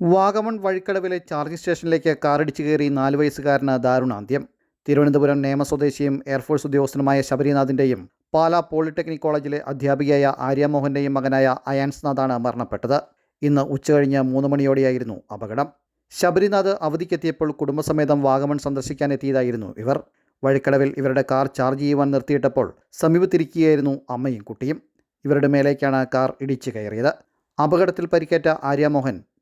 Vagamon വഴിക്കടവിലെ charging സ്റ്റേഷനിലേക്ക് കാറിടിച്ചു കയറി നാല് വയസ്സുകാരന് ദാരുണാന്ത്യം തിരുവനന്തപുരം നിയമ സ്വദേശിയും എയർഫോഴ്സ് ഉദ്യോഗസ്ഥനുമായ ശബരിനാഥിന്റെയും പാലാ പോളിടെക്നിക് കോളേജിലെ അധ്യാപികയായ ആര്യമോഹന്റെയും മകനായ അയാൻസ് നാഥാണ് മരണപ്പെട്ടത്. ഇന്ന് ഉച്ചകഴിഞ്ഞ് മൂന്ന് മണിയോടെയായിരുന്നു അപകടം. ശബരിനാഥ് അവധിക്കെത്തിയപ്പോൾ കുടുംബസമേതം വാഗമൺ സന്ദർശിക്കാൻ സന്ദർശിക്കാനെത്തിയതായിരുന്നു ഇവർ. വഴിക്കടവിൽ ഇവരുടെ കാർ ചാർജ് ചെയ്യുവാൻ നിർത്തിയിട്ടപ്പോൾ സമീപത്തിരിക്കുകയായിരുന്നു അമ്മയും കുട്ടിയും. ഇവരുടെ മേലേക്കാണ് കാർ ഇടിച്ചു കയറിയത്. അപകടത്തിൽ പരിക്കേറ്റ ആര്യമോഹൻ